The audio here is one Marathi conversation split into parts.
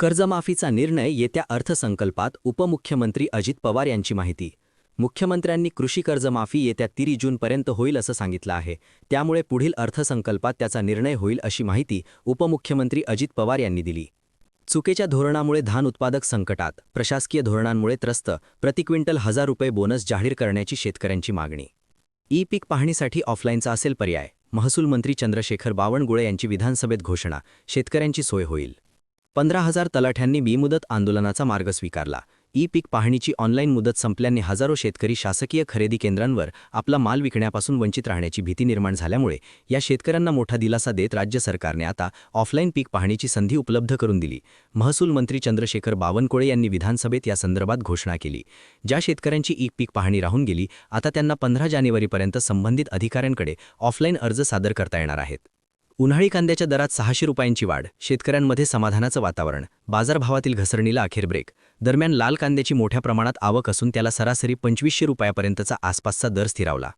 कर्जमाफीचा निर्णय येत्या अर्थसंकल्पात उपमुख्यमंत्री अजित पवार यांची माहिती. मुख्यमंत्र्यांनी कृषी कर्जमाफी येत्या तिरी जूनपर्यंत होईल असं सांगितलं आहे. त्यामुळे पुढील अर्थसंकल्पात त्याचा निर्णय होईल अशी माहिती उपमुख्यमंत्री अजित पवार यांनी दिली. चुकीच्या धोरणामुळे धान उत्पादक संकटात प्रशासकीय धोरणांमुळे त्रस्त प्रति क्विंटल हजार रुपये बोनस जाहीर करण्याची शेतकऱ्यांची मागणी. ई पीक पाहणीसाठी ऑफलाईनचा असेल पर्याय महसूल मंत्री चंद्रशेखर बावनकुळे यांची विधानसभेत घोषणा शेतकऱ्यांची सोय होईल. पंधरा हजार तलाठ्यांनी बेमुदत आंदोलनाचा मार्ग स्वीकारला. ई पीक पाहणीची ऑनलाईन मुदत संपल्याने हजारो शेतकरी शासकीय खरेदी केंद्रांवर आपला माल विकण्यापासून वंचित राहण्याची भीती निर्माण झाल्यामुळे या शेतकऱ्यांना मोठा दिलासा देत राज्य सरकारने आता ऑफलाईन पीक पाहणीची संधी उपलब्ध करून दिली. महसूल मंत्री चंद्रशेखर बावनकुळे यांनी विधानसभेत या संदर्भात घोषणा केली. ज्या शेतकऱ्यांची ई पीक पाहणी राहून गेली आता त्यांना पंधरा जानेवारीपर्यंत संबंधित अधिकाऱ्यांकडे ऑफलाईन अर्ज सादर करता येणार आहेत. उन्हाळी कांद्याच्या दरात सहाशे रुपयांची वाढ शेतकऱ्यांमध्ये समाधानाचं वातावरण बाजारभावातील घसरणीला अखेर ब्रेक. दरम्यान लाल कांद्याची मोठ्या प्रमाणात आवक असून त्याला सरासरी पंचवीसशे रुपयापर्यंतचा आसपासचा दर स्थिरावला.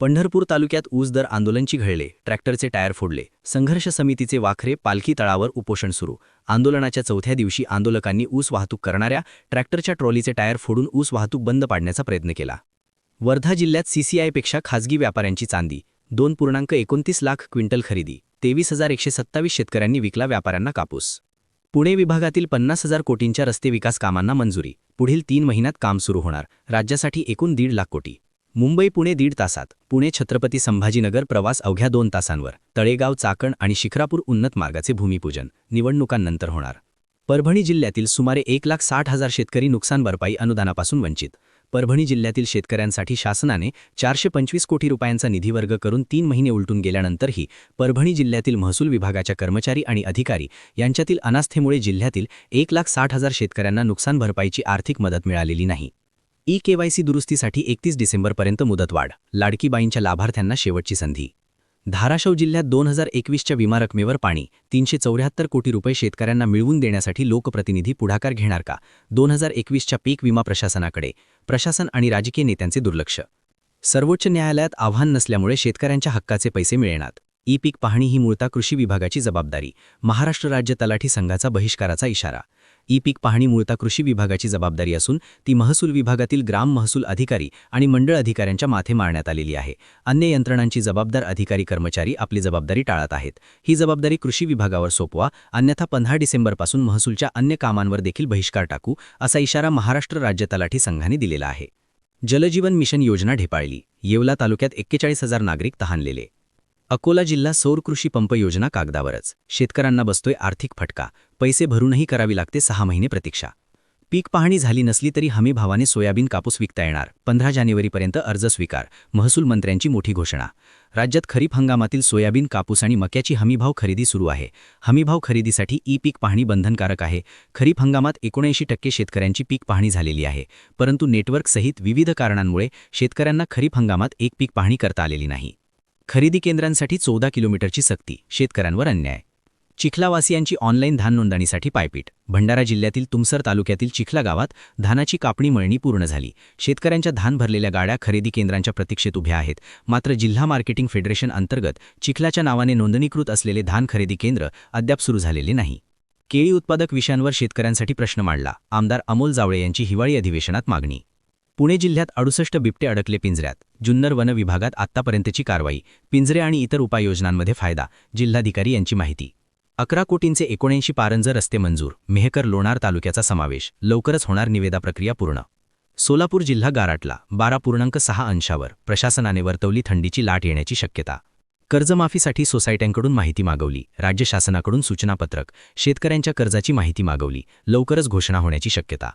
पंढरपूर तालुक्यात ऊस दर आंदोलनची घडले ट्रॅक्टरचे टायर फोडले. संघर्ष समितीचे वाखरे पालखी तळावर उपोषण सुरू. आंदोलनाच्या चौथ्या दिवशी आंदोलकांनी ऊस वाहतूक करणाऱ्या ट्रॅक्टरच्या ट्रॉलीचे टायर फोडून ऊस वाहतूक बंद पाडण्याचा प्रयत्न केला. वर्धा जिल्ह्यात सीसीआयपेक्षा खाजगी व्यापाऱ्यांची चांदी दोन पूर्णांक एकोणतीस लाख क्विंटल खरेदी. तेवीस हजार एकशे सत्तावीस शेतकऱ्यांनी विकला व्यापाऱ्यांना कापूस. पुणे विभागातील पन्नास हजार कोटींच्या रस्ते विकास कामांना मंजुरी. पुढील तीन महिन्यात काम सुरू होणार. राज्यासाठी एकूण दीड लाख कोटी. मुंबई पुणे दीड तासात. पुणे छत्रपती संभाजीनगर प्रवास अवघ्या दोन तासांवर. तळेगाव चाकण आणि शिखरापूर उन्नत मार्गाचे भूमिपूजन. निवडणुकांनंतर होणार. परभणी जिल्ह्यातील सुमारे एक लाख साठ हजार शेतकरी नुकसान भरपाई अनुदानापासून वंचित. परभणी जिल्ह्यातील शेतकऱ्यांसाठी शासनाने चारशे पंचवीस कोटी रुपयांचा निधी वर्ग करून तीन महिने उलटून गेल्यानंतरही परभणी जिल्ह्यातील महसूल विभागाच्या कर्मचारी आणि अधिकारी यांच्यातील अनास्थेमुळे जिल्ह्यातील एक लाख साठ हजार शेतकऱ्यांना नुकसान भरपाईची आर्थिक मदत मिळालेली नाही. ई केवायसी दुरुस्तीसाठी एकतीस डिसेंबरपर्यंत मुदतवाढ लाडकीबाईंच्या लाभार्थ्यांना शेवटची संधी. धाराशिव जिल्ह्यात दोन हजार एकवीसच्या विमा रकमेवर पाणी तीनशे चौऱ्याहत्तर कोटी रुपये शेतकऱ्यांना मिळवून देण्यासाठी लोकप्रतिनिधी पुढाकार घेणार का? दोन हजार एकवीसच्या पीक विमा प्रशासनाकडे प्रशासन आणि राजकीय नेत्यांचे दुर्लक्ष. सर्वोच्च न्यायालयात आव्हान नसल्यामुळे शेतकऱ्यांच्या हक्काचे पैसे मिळणार ई पीक पाहणी ही मूळता कृषी विभागाची जबाबदारी महाराष्ट्र राज्य तलाठी संघाचा बहिष्काराचा इशारा. ई पीक पाहणी मूळता कृषी विभागाची जबाबदारी असून ती महसूल विभागातील ग्राम महसूल अधिकारी आणि मंडळ अधिकाऱ्यांच्या माथे मारण्यात आलेली आहे. अन्य यंत्रणांची जबाबदार अधिकारी कर्मचारी आपली जबाबदारी टाळत आहेत. ही जबाबदारी कृषी विभागावर सोपवा अन्यथा पंधरा डिसेंबरपासून महसूलच्या अन्य कामांवर देखील बहिष्कार टाकू असा इशारा महाराष्ट्र राज्य तलाठी संघाने दिलेला आहे. जलजीवन मिशन योजना ढेपाळली. येवला तालुक्यात एक्केचाळीस हजार नागरिक तहानलेले. अकोला जिल्हा सौर कृषी पंप योजना कागदावरच. शेतकऱ्यांना बसतोय आर्थिक फटका. पैसे भरूनही करावी लागते सहा महिने प्रतीक्षा. पीक पाहणी झाली नसली तरी हमीभावाने सोयाबीन कापूस विकता येणार. पंधरा जानेवारीपर्यंत अर्ज स्वीकार. महसूल मंत्र्यांची मोठी घोषणा. राज्यात खरीप हंगामातील सोयाबीन कापूस आणि मक्याची हमीभाव खरेदी सुरू आहे. हमीभाव खरेदीसाठी ई पीक पाहणी बंधनकारक आहे. खरीप हंगामात एकोणऐंशी टक्के शेतकऱ्यांची पीक पाहणी झालेली आहे. परंतु नेटवर्कसहित विविध कारणांमुळे शेतकऱ्यांना खरीप हंगामात एक पीक पाहणी करता आलेली नाही. खरेदी केंद्रांसाठी चौदा किलोमीटरची सक्ती. शेतकऱ्यांवर अन्याय. चिखलावासियांची ऑनलाईन धान नोंदणीसाठी पायपीट. भंडारा जिल्ह्यातील तुमसर तालुक्यातील चिखला गावात धानाची कापणी मळणी पूर्ण झाली. शेतकऱ्यांच्या धान भरलेल्या गाड्या खरेदी केंद्रांच्या प्रतीक्षेत उभ्या आहेत. मात्र जिल्हा मार्केटिंग फेडरेशन अंतर्गत चिखलाच्या नावाने नोंदणीकृत असलेले धान खरेदी केंद्र अद्याप सुरू झालेले नाही. केळी उत्पादक विषयांवर शेतकऱ्यांसाठी प्रश्न मांडला. आमदार अमोल जावळे यांची हिवाळी अधिवेशनात मागणी. पुणे जिल्ह्यात अडुसष्ट बिबटे अडकले पिंजऱ्यात. जुन्नर वन विभागात आत्तापर्यंतची कारवाई. पिंजरे आणि इतर उपाययोजनांमध्ये फायदा. जिल्हाधिकारी यांची माहिती. अकरा कोटींचे एकोणऐंशी पारंज रस्ते मंजूर मेहकर लोणार तालुक्याचा समावेश लवकरच होणार निवेदा प्रक्रिया पूर्ण. सोलापूर जिल्हा गाराटला बारा पूर्णांक सहा अंशावर प्रशासनाने वर्तवली थंडीची लाट येण्याची शक्यता. कर्जमाफीसाठी सोसायट्यांकडून माहिती मागवली राज्य शासनाकडून सूचनापत्रक शेतकऱ्यांच्या कर्जाची माहिती मागवली लवकरच घोषणा होण्याची शक्यता.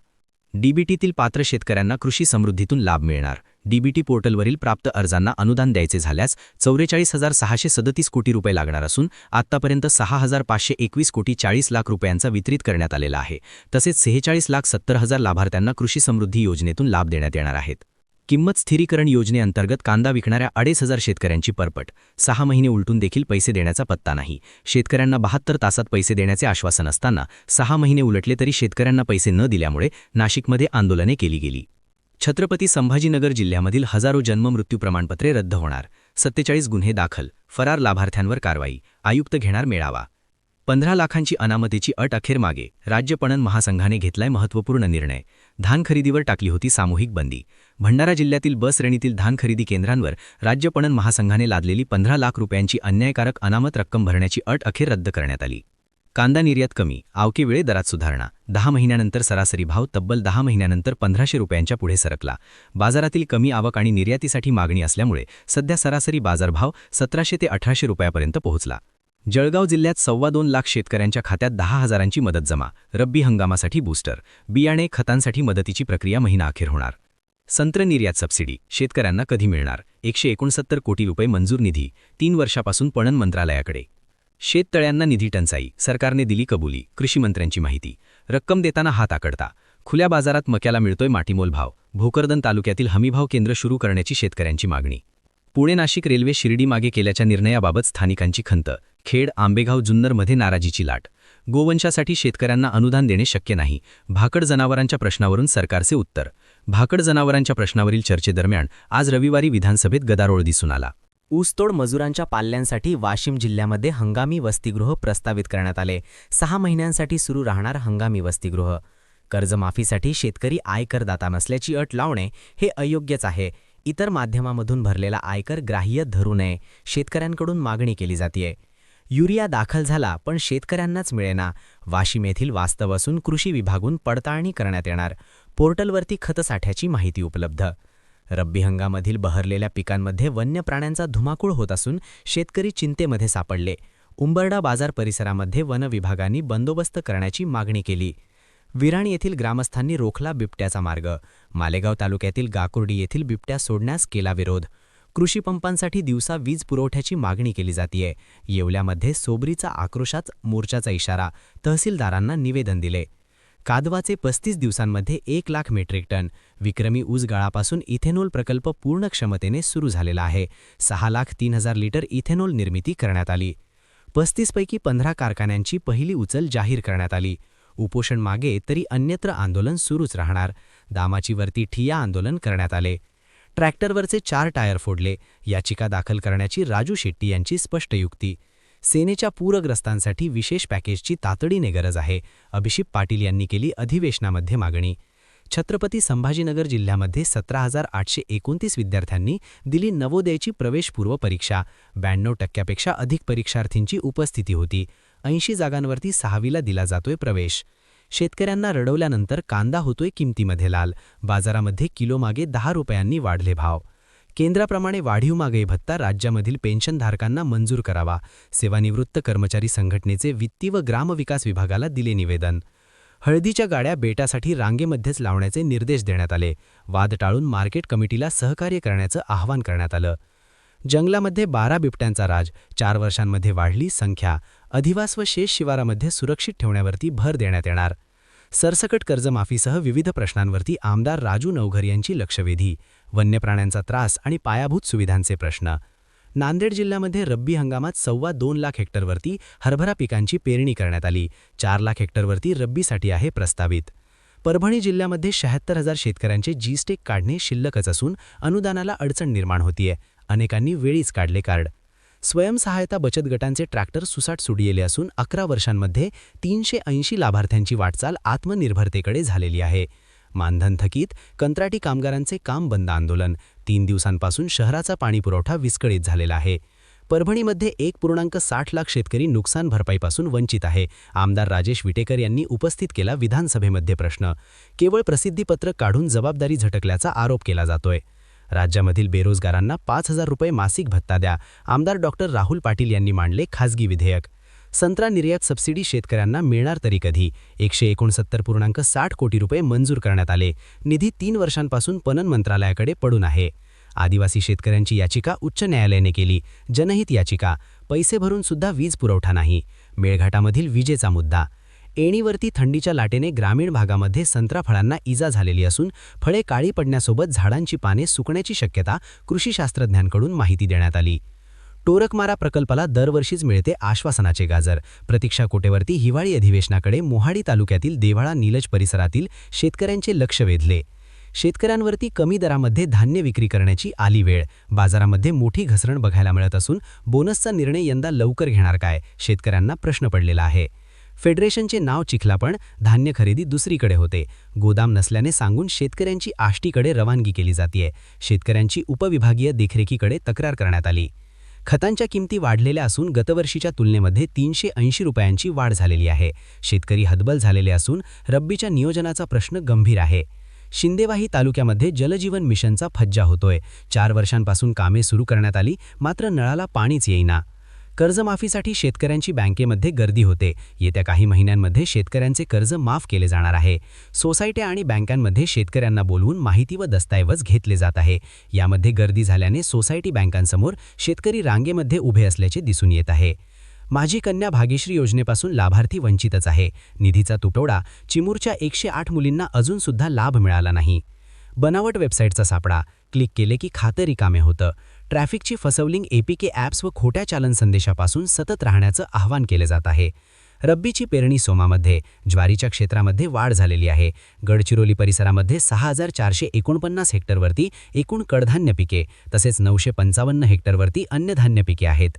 डीबीटीतील पात्र शेतकऱ्यांना कृषी समृद्धीतून लाभ मिळणार डीबीटी पोर्टलवरील प्राप्त अर्जांना अनुदान द्यायचे झाल्यास चौवेचाळीस हजार सहाशे सदतीस कोटी रुपये लागणार असून आत्तापर्यंत सहा हजार पाचशे एकवीस कोटी चाळीस लाख रुपयांचा वितरित करण्यात आलेला आहे. तसेच सेहेचाळीस लाख सत्तर हजार लाभार्थ्यांना कृषी समृद्धी योजनेतून लाभ देण्यात येणार आहेत. किंमत स्थिरीकरण योजनेअंतर्गत कांदा विकणाऱ्या अडीच हजार शेतकऱ्यांची परपट. सहा महिने उलटून देखील पैसे देण्याचा पत्ता नाही. शेतकऱ्यांना बहात्तर तासात पैसे देण्याचे आश्वासन असताना सहा महिने उलटले तरी शेतकऱ्यांना पैसे न दिल्यामुळे नाशिकमध्ये आंदोलने केली गेली. छत्रपती संभाजीनगर जिल्ह्यामधील हजारो जन्ममृत्यू प्रमाणपत्रे रद्द होणार. सत्तेचाळीस गुन्हे दाखल. फरार लाभार्थ्यांवर कारवाई. आयुक्त घेणार मेळावा. पंधरा लाखांची अनामतीची अट अखेर मागे. राज्य पणन महासंघाने घेतलाय महत्त्वपूर्ण निर्णय. धान खरेदीवर टाकली होती सामूहिक बंदी. भंडारा जिल्ह्यातील बस श्रेणीतील धान खरेदी केंद्रांवर राज्य पणन महासंघाने लादलेली पंधरा लाख रुपयांची अन्यायकारक अनामत रक्कम भरण्याची अट अखेर रद्द करण्यात आली. कांदा निर्यात कमी आवके वेळे दरात सुधारणा. दहा महिन्यानंतर सरासरी भाव तब्बल दहा महिन्यानंतर पंधराशे रुपयांच्या पुढे सरकला. बाजारातील कमी आवक आणि निर्यातीसाठी मागणी असल्यामुळे सध्या सरासरी बाजारभाव सतराशे ते अठराशे रुपयापर्यंत पोहोचला. जळगाव जिल्ह्यात सव्वा दोन लाख शेतकऱ्यांच्या खात्यात दहा हजारांची मदत जमा रब्बी हंगामासाठी बूस्टर बियाणे खतांसाठी मदतीची प्रक्रिया महिना अखेर होणार. संत्र निर्यात सबसिडी शेतकऱ्यांना कधी मिळणार? एकशे एकोणसत्तर कोटी रुपये मंजूर निधी तीन वर्षापासून पणन मंत्रालयाकडे. शेततळ्यांना निधी टंचाई सरकारने दिली कबुली कृषीमंत्र्यांची माहिती. रक्कम देताना हात आकडता. खुल्या बाजारात मक्याला मिळतोय माटीमोल भाव. भोकरदन तालुक्यातील हमीभाव केंद्र सुरू करण्याची शेतकऱ्यांची मागणी. पुणे नाशिक रेल्वे शिर्डी मागे केल्याच्या निर्णयाबाबत स्थानिकांची खंत. खेड आंबेगाव जुन्नरमध्ये नाराजीची लाट. गोवंशासाठी शेतकऱ्यांना अनुदान देणे शक्य नाही. भाकड जनावरांच्या प्रश्नावरून सरकारचे उत्तर. भाकड जनावरांच्या प्रश्नावरील चर्चेदरम्यान आज रविवारी विधानसभेत गदारोळ दिसून आला. ऊसतोड मजुरांच्या पाल्यांसाठी वाशिम जिल्ह्यामध्ये हंगामी वसतिगृह प्रस्तावित करण्यात आले. सहा महिन्यांसाठी सुरू राहणार हंगामी वसतिगृह. कर्जमाफीसाठी शेतकरी आयकरदाता नसल्याची अट लावणे हे अयोग्यच आहे. इतर माध्यमामधून भरलेला आयकर ग्राह्य धरू नये. शेतकऱ्यांकडून मागणी केली जातीये. युरिया दाखल झाला पण शेतकऱ्यांनाच मिळेना. वाशिम येथील वास्तव असून कृषी विभागून पडताळणी करण्यात येणार. पोर्टलवरती खतसाठ्याची माहिती उपलब्ध. रब्बी हंगामधील बहरलेल्या पिकांमध्ये वन्य प्राण्यांचा धुमाकूळ होत असून शेतकरी चिंतेमध्ये सापडले. उंबरडा बाजार परिसरामध्ये वन विभागांनी बंदोबस्त करण्याची मागणी केली. विराण येथील ग्रामस्थांनी रोखला बिबट्याचा मार्ग. मालेगाव तालुक्यातील गाकुर्डी येथील बिबट्या सोडण्यास केला विरोध. कृषी पंपांसाठी दिवसा वीज पुरवठ्याची मागणी केली जातीये. येवल्यामध्ये सोबरीचा आक्रोशाच मोर्चाचा इशारा. तहसीलदारांना निवेदन दिले. कादवाचे पस्तीस दिवसांमध्ये एक लाख मेट्रिक टन. विक्रमी ऊस गळापासून इथेनॉल प्रकल्प पूर्ण क्षमतेने सुरू झालेला आहे. सहा लाख तीन हजार लिटर इथेनॉल निर्मिती करण्यात आली. पस्तीसपैकी पंधरा कारखान्यांची पहिली उचल जाहीर करण्यात आली. उपोषण मागे तरी अन्यत्र आंदोलन सुरूच राहणार. दामाची वरती ठिया आंदोलन करण्यात आले. ट्रॅक्टरवरचे चार टायर फोडले. याचिका दाखल करण्याची राजू शेट्टी यांची स्पष्ट युक्ती. सेनेच्या पूरग्रस्तांसाठी विशेष पॅकेजची तातडीने गरज आहे अभिषेक पाटील यांनी केली अधिवेशनामध्ये मागणी. छत्रपती संभाजीनगर जिल्ह्यामध्ये सतरा हजार आठशे एकोणतीस विद्यार्थ्यांनी दिली नवोदयची प्रवेशपूर्व परीक्षा. ब्याण्णव टक्क्यापेक्षा अधिक परीक्षार्थींची उपस्थिती होती. ऐंशी जागांवरती सहावीला दिला जातोय प्रवेश. शेतकऱ्यांना रडवल्यानंतर कांदा होतोय किमतीमध्ये लाल. बाजारामध्ये किलोमागे दहा रुपयांनी वाढले भाव. केंद्राप्रमाणे वाढीव मागे भत्ता राज्यामधील पेन्शनधारकांना मंजूर करावा. सेवानिवृत्त कर्मचारी संघटनेचे वित्ती व ग्रामविकास विभागाला दिले निवेदन. हळदीच्या गाड्या बेटासाठी रांगेमध्येच लावण्याचे निर्देश देण्यात आले. वाद टाळून मार्केट कमिटीला सहकार्य करण्याचं आवाहन करण्यात आलं. जंगलामध्ये बारा बिबट्यांचा राज चार वर्षांमध्ये वाढली संख्या. अधिवास व शेष शिवारामध्ये सुरक्षित ठेवण्यावरती भर देण्यात येणार. सरसकट कर्जमाफीसह विविध प्रश्नांवरती आमदार राजू नवघर यांची लक्षवेधी वन्यप्राण्यांचा त्रास आणि पायाभूत सुविधांचे प्रश्न. नांदेड जिल्ह्यामध्ये रब्बी हंगामात सव्वा दोन लाख हेक्टरवरती हरभरा पिकांची पेरणी करण्यात आली. चार लाख हेक्टरवरती रब्बीसाठी आहे प्रस्तावित. परभणी जिल्ह्यामध्ये शहात्तर हजार शेतकऱ्यांचे जीस्टेक काढणे शिल्लकच असून अनुदानाला अडचण निर्माण होतीये. अनेकांनी वेळीच काढले कार्ड. स्वयंसहायता बचत गटांचे ट्रॅक्टर सुसाट सुडियेले असून अकरा वर्षांमध्ये तीनशे ऐंशी लाभार्थ्यांची वाटचाल आत्मनिर्भरतेकडे झालेली आहे. मानधन थकीत कंत्राटी कामगारांचे काम बंद आंदोलन तीन दिवसांपासून शहराचा पाणीपुरवठा विस्कळीत झालेला आहे. परभणीमध्ये एक पूर्णांक साठ लाख शेतकरी नुकसान भरपाईपासून वंचित आहे आमदार राजेश विटेकर यांनी उपस्थित केला विधानसभेमध्ये प्रश्न. केवळ प्रसिद्धीपत्र काढून जबाबदारी झटकल्याचा आरोप केला जातोय. राज्यामधील बेरोजगारांना पाच हजार रुपये मासिक भत्ता द्या आमदार डॉक्टर राहुल पाटील यांनी मांडले खासगी विधेयक. संत्रा निर्यात सबसिडी शेतकऱ्यांना मिळणार तरी कधी? एकशे एकोणसत्तर पूर्णांक साठ कोटी रुपये मंजूर करण्यात आले. निधी तीन वर्षांपासून पणन मंत्रालयाकडे पडून आहे. आदिवासी शेतकऱ्यांची याचिका उच्च न्यायालयाने केली. जनहित याचिका. पैसे भरून सुद्धा वीज पुरवठा नाही. मेळघाटामधील विजेचा मुद्दा. एणीवरती थंडीच्या लाटेने ग्रामीण भागामध्ये संत्रा फळांना इजा झालेली असून फळे काळी पडण्यासोबत झाडांची पाने सुकण्याची शक्यता कृषी शास्त्रज्ञांकडून माहिती देण्यात आली. टोरकमारा प्रकल्पाला दरवर्षीच मिळते आश्वासनाचे गाजर. प्रतीक्षा कोटेवरती हिवाळी अधिवेशनाकडे मोहाडी तालुक्यातील देवाळा नीलज परिसरातील शेतकऱ्यांचे लक्ष वेधले. शेतकऱ्यांवरती कमी दरामध्ये धान्य विक्री करण्याची आली वेळ. बाजारामध्ये मोठी घसरण बघायला मिळत असून बोनसचा निर्णय यंदा लवकर घेणार काय? शेतकऱ्यांना प्रश्न पडलेला आहे. फेडरेशनचे नाव चिखला पण धान्य खरेदी दुसरीकडे होते. गोदाम नसल्याने सांगून शेतकऱ्यांची आष्टीकडे रवानगी केली जातीये. शेतकऱ्यांची उपविभागीय देखरेखीकडे तक्रार करण्यात आली. खतांच्या किमती वाढलेल्या असून गतवर्षीच्या तुलनेमध्ये तीनशे ऐंशी रुपयांची वाढ झालेली आहे. शेतकरी हतबल झालेले असून रब्बीच्या नियोजनाचा प्रश्न गंभीर आहे. शिंदेवाही तालुक्यामध्ये जलजीवन मिशनचा फज्जा होतोय. चार वर्षांपासून कामे सुरू करण्यात आली मात्र नळाला पाणीच येईना. कर्जमाफीसाठी शेतकऱ्यांची बँकेमध्ये गर्दी होते. येत्या काही महिन्यांमध्ये शेतकऱ्यांचे कर्ज माफ केले जाणार आहे. सोसायट्या आणि बँकांमध्ये शेतकऱ्यांना बोलवून माहिती व दस्तऐवज घेतले जात आहे. यामध्ये गर्दी झाल्याने सोसायटी बँकांसमोर शेतकरी रांगेमध्ये उभे असल्याचे दिसून येत आहे. माझी कन्या भाग्यश्री योजनेपासून लाभार्थी वंचितच आहे. निधीचा तुटवडा चिमूरच्या एकशे आठ मुलींना अजूनसुद्धा लाभ मिळाला नाही. बनावट वेबसाईटचा सापडा. क्लिक केले की खातं रिकामे होतं. ट्रॅफिकची फसवलिंग एपीके ॲप्स व खोट्या चालन संदेशापासून सतत राहण्याचं आवाहन केलं जात आहे. रब्बीची पेरणी सोमामध्ये ज्वारीच्या क्षेत्रामध्ये वाढ झालेली आहे. गडचिरोली परिसरामध्ये सहा हजार चारशे एकोणपन्नास हेक्टरवरती एकूण कडधान्य पिके तसेच नऊशे पंचावन्न हेक्टरवरती अन्य धान्य पिके आहेत.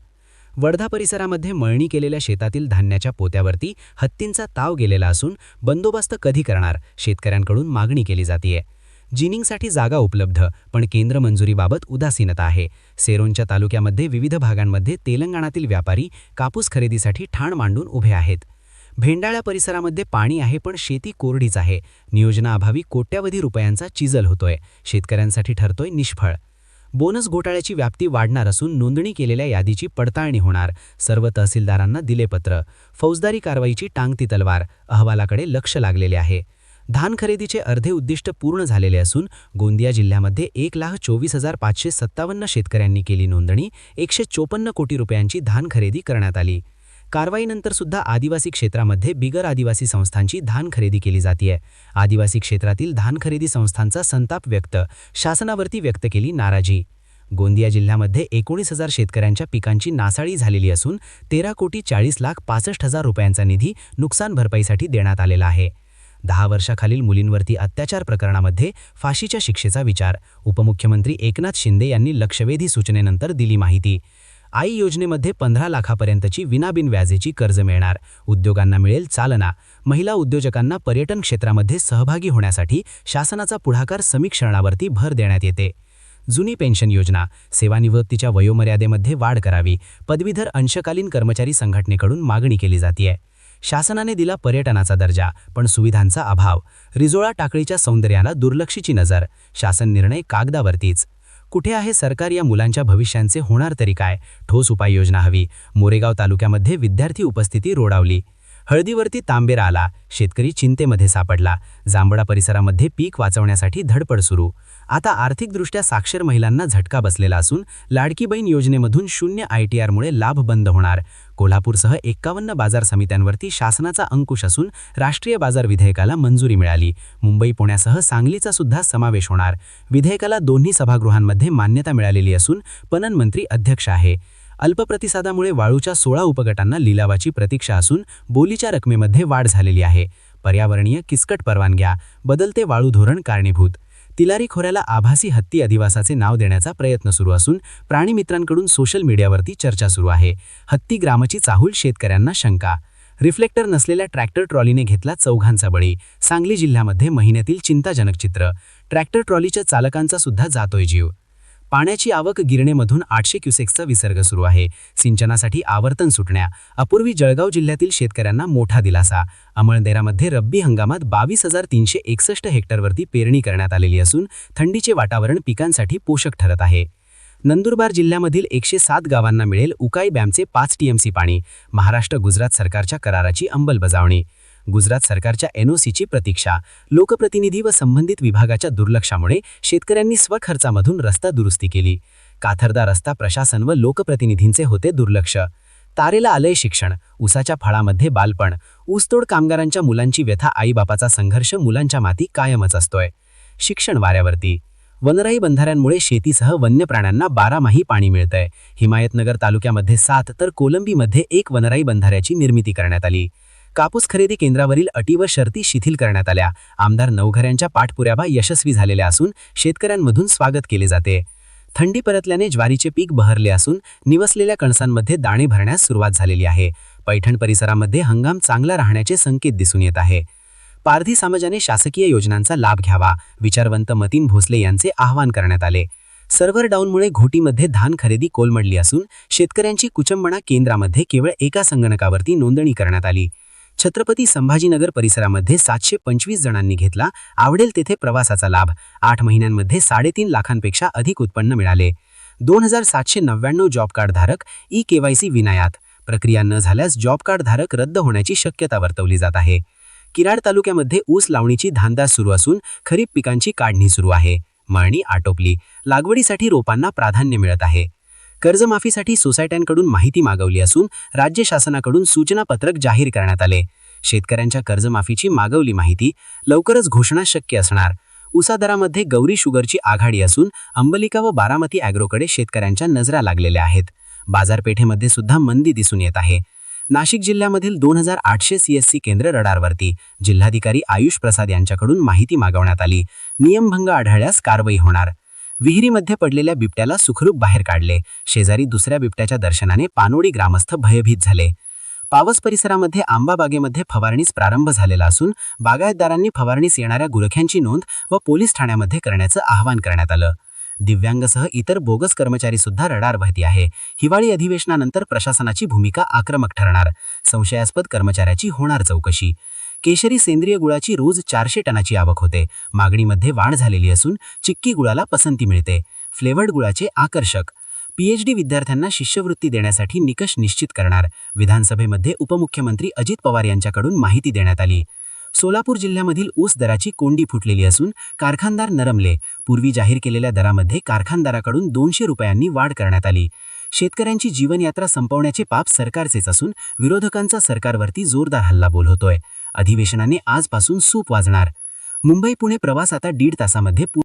वर्धा परिसरामध्ये मळणी केलेल्या शेतातील धान्याच्या पोत्यावरती हत्तींचा ताव गेलेला असून बंदोबस्त कधी करणार शेतकऱ्यांकडून मागणी केली जातीये. जिनिंगसाठी जागा उपलब्ध पण केंद्र मंजुरीबाबत उदासीनता आहे. सेरोनच्या तालुक्यामध्ये विविध भागांमध्ये तेलंगणातील व्यापारी कापूस खरेदीसाठी ठाण मांडून उभे आहेत. भेंडाळ्या परिसरामध्ये पाणी आहे पण शेती कोरडीच आहे. नियोजनाअभावी कोट्यावधी रुपयांचा चिजल होतोय. शेतकऱ्यांसाठी ठरतोय निष्फळ. बोनस घोटाळ्याची व्याप्ती वाढणार असून नोंदणी केलेल्या यादीची पडताळणी होणार. सर्व तहसीलदारांना दिले पत्र फौजदारी कारवाईची टांगती तलवार. अहवालाकडे लक्ष लागलेले आहे. धान खरेदीचे अर्धे उद्दिष्ट पूर्ण झालेले असून गोंदिया जिल्ह्यामध्ये एक लाख चोवीस हजार पाचशे सत्तावन्न शेतकऱ्यांनी केली नोंदणी एकशे चोपन्न कोटी रुपयांची धान खरेदी करण्यात आली. कारवाईनंतर सुद्धा आदिवासी क्षेत्रामध्ये बिगर आदिवासी संस्थांची धान खरेदी केली जातीय. आदिवासी क्षेत्रातील धान खरेदी संस्थांचा संताप व्यक्त शासनावरती व्यक्त केली नाराजी. गोंदिया जिल्ह्यामध्ये एकोणीस हजार शेतकऱ्यांच्या पिकांची नासाळी झालेली असून तेरा कोटी चाळीस लाख पासष्ट हजार रुपयांचा निधी नुकसान भरपाईसाठी देण्यात आलेला आहे. दहा वर्षाखालील मुलींवरती अत्याचार प्रकरणामध्ये फाशीच्या शिक्षेचा विचार. उपमुख्यमंत्री एकनाथ शिंदे यांनी लक्षवेधी सूचनेनंतर दिली माहिती. आई योजनेमध्ये पंधरा लाखापर्यंतची विनाबिन व्याजेची कर्ज मिळणार. उद्योगांना मिळेल चालना. महिला उद्योजकांना पर्यटन क्षेत्रामध्ये सहभागी होण्यासाठी शासनाचा पुढाकार समीक्षणावरती भर देण्यात येते. जुनी पेन्शन योजना. सेवानिवृत्तीच्या वयोमर्यादेमध्ये वाढ करावी. पदवीधर अंशकालीन कर्मचारी संघटनेकडून मागणी केली जातीये. शासनाने दिला पर्यटनाचा दर्जा पण सुविधांचा अभाव. रिजोळा टाकळीच्या सौंदर्याला दुर्लक्षीची नजर. शासन निर्णय कागदावरतीच. कुठे आहे सरकार या मुलांच्या भविष्यांचे होणार तरी काय? ठोस उपाययोजना हवी. मोरेगाव तालुक्यामध्ये विद्यार्थी उपस्थिती रोडावली. हळदीवरती तांबेरा आला. शेतकरी चिंतेमध्ये सापडला. जांभळा परिसरामध्ये पीक वाचवण्यासाठी धडपड सुरू. आता आर्थिकदृष्ट्या साक्षर महिलांना झटका बसलेला असून लाडकी बहीण योजनेमधून शून्य आय टी आरमुळे लाभ बंद होणार. कोल्हापूरसह एक्कावन्न बाजार समित्यांवरती शासनाचा अंकुश असून राष्ट्रीय बाजार विधेयकाला मंजुरी मिळाली. मुंबई पुण्यासह सांगलीचा सुद्धा समावेश होणार. विधेयकाला दोन्ही सभागृहांमध्ये मान्यता मिळालेली असून पणन मंत्री अध्यक्ष आहे. अल्पप्रतिसादामुळे वाळूच्या सोळा उपगटांना लिलावाची प्रतीक्षा असून बोलीच्या रकमेमध्ये वाढ झालेली आहे. पर्यावरणीय किचकट परवानग्या बदलते वाळू धोरण कारणीभूत. तिलारी खोऱ्याला आभासी हत्ती अधिवासाचे नाव देण्याचा प्रयत्न सुरू असून प्राणीमित्रांकडून सोशल मीडियावरती चर्चा सुरू आहे. हत्ती ग्रामची चाहूल शेतकऱ्यांना शंका. रिफ्लेक्टर नसलेल्या ट्रॅक्टर ट्रॉलीने घेतला चौघांचा बळी. सांगली जिल्ह्यामध्ये महिन्यातील चिंताजनक चित्र. ट्रॅक्टर ट्रॉलीच्या चालकांचा सुद्धा जातोय जीव. पाण्याची आवक गिरणेमधून आठशे क्युसेक्सचा विसर्ग सुरू आहे. सिंचनासाठी आवर्तन सुटण्या. अपूर्वी जळगाव जिल्ह्यातील शेतकऱ्यांना मोठा दिलासा. अमळनेरामध्ये रब्बी हंगामात बावीस हजार तीनशे एकसष्ट हेक्टरवरती पेरणी करण्यात आलेली असून थंडीचे वातावरण पिकांसाठी पोषक ठरत आहे. नंदुरबार जिल्ह्यामधील एकशे सात गावांना मिळेल उकाई बॅमचे पाच टीएमसी पाणी. महाराष्ट्र गुजरात सरकारच्या कराराची अंमलबजावणी. गुजरात सरकारच्या एनओसीची प्रतीक्षा. लोकप्रतिनिधी व संबंधित विभागाच्या दुर्लक्षामुळे शेतकऱ्यांनी स्वखर्चामधून रस्ता दुरुस्ती केली. काथरदा रस्ता प्रशासन व लोकप्रतिनिधींचे होते दुर्लक्ष. तारेला आलंय शिक्षण उसाच्या फळामध्ये बालपण ऊसतोड कामगारांच्या मुलांची व्यथा आईबापाचा संघर्ष मुलांच्या माती कायमच असतोय. शिक्षण वाऱ्यावरती. वनराई बंधाऱ्यांमुळे शेतीसह वन्य प्राण्यांना बारामाही पाणी मिळतंय. हिमायतनगर तालुक्यामध्ये सात तर कोलंबीमध्ये एक वनराई बंधाऱ्याची निर्मिती करण्यात आली. कापूस खरेदी केंद्रावरील अटी व शर्ती शिथिल करण्यात आल्या. आमदार नवघऱ्यांच्या पाठपुरावा यशस्वी झालेल्या असून शेतकऱ्यांमधून स्वागत केले जाते. थंडी परतल्याने ज्वारीचे पीक बहरले असून निवसलेल्या कणसांमध्ये दाणे भरण्यास सुरुवात झालेली आहे. पैठण परिसरामध्ये हंगाम चांगला राहण्याचे संकेत दिसून येत आहे. पारधी समाजाने शासकीय योजनांचा लाभ घ्यावा विचारवंत मतीन भोसले यांचे आवाहन करण्यात आले. सर्व्हर डाऊनमुळे घोटीमध्ये धान खरेदी कोलमडली असून शेतकऱ्यांची कुचंबणा केंद्रामध्ये केवळ एका संगणकावरती नोंदणी करण्यात आली. छत्रपती संभाजीनगर परिसरामध्ये सातशे पंचवीस जणांनी घेतला आवडेल तेथे प्रवासाचा लाभ. आठ महिन्यांमध्ये साडेतीन लाखांपेक्षा अधिक उत्पन्न मिळाले. दोन हजार सातशे नव्याण्णव जॉब कार्ड धारक ई केवायसी विनायात. प्रक्रिया न झाल्यास जॉब कार्ड धारक रद्द होण्याची शक्यता वर्तवली जात आहे. किराड तालुक्यामध्ये ऊस लावणीची धांदा सुरू असून खरीप पिकांची काढणी सुरू आहे. मळणी आटोपली. लागवडीसाठी रोपांना प्राधान्य मिळत आहे. कर्जमाफीसाठी सोसायट्यांकडून माहिती मागवली असून राज्य शासनाकडून सूचनापत्रक जाहीर करण्यात आले. शेतकऱ्यांच्या कर्जमाफीची मागवली माहिती लवकरच घोषणा शक्य असणार. उसादरामध्ये गौरी शुगरची आघाडी असून अंबलिका व बारामती अॅग्रोकडे शेतकऱ्यांच्या नजरा लागलेल्या आहेत. बाजारपेठेमध्ये सुद्धा मंदी दिसून येत आहे. नाशिक जिल्ह्यामधील दोन हजार आठशे सीएससी केंद्र रडारवरती जिल्हाधिकारी आयुष प्रसाद यांच्याकडून माहिती मागवण्यात आली. नियमभंग आढळल्यास कारवाई होणार. विहिरीमध्ये पडलेल्या बिबट्याला सुखरूप बाहेर काढले. शेजारी दुसऱ्या बिबट्याच्या दर्शनाने पानोडी ग्रामस्थ भयभीत झाले. पावस परिसरामध्ये आंबा बागेमध्ये फवारणीस प्रारंभ झालेला असून बागायतदारांनी फवारणीस येणाऱ्या गुरख्यांची नोंद व पोलीस ठाण्यामध्ये करण्याचं आवाहन करण्यात आलं. दिव्यांगसह इतर बोगस कर्मचारी सुद्धा रडारवरती आहे. हिवाळी अधिवेशनानंतर प्रशासनाची भूमिका आक्रमक ठरणार. संशयास्पद कर्मचाऱ्याची होणार चौकशी. केशरी सेंद्रिय गुळाची रोज चारशे टनाची आवक होते. मागणीमध्ये वाढ झालेली असून चिक्की गुळाला पसंती मिळते. फ्लेवर्ड गुळाचे आकर्षक. पीएचडी विद्यार्थ्यांना शिष्यवृत्ती देण्यासाठी निकष निश्चित करणार. विधानसभेमध्ये उपमुख्यमंत्री अजित पवार यांच्याकडून माहिती देण्यात आली. सोलापूर जिल्ह्यामधील ऊस दराची कोंडी फुटलेली असून कारखानदार नरमले. पूर्वी जाहीर केलेल्या दरामध्ये कारखानदाराकडून दोनशे रुपयांनी वाढ करण्यात आली. शेतकऱ्यांची जीवनयात्रा संपवण्याचे पाप सरकारचेच असून विरोधकांचा सरकारवरती जोरदार हल्लाबोल होतोय. अधिवेशनाने आजपासून सूप वाजणार. मुंबई पुणे प्रवास आता दीड तासामध्ये पू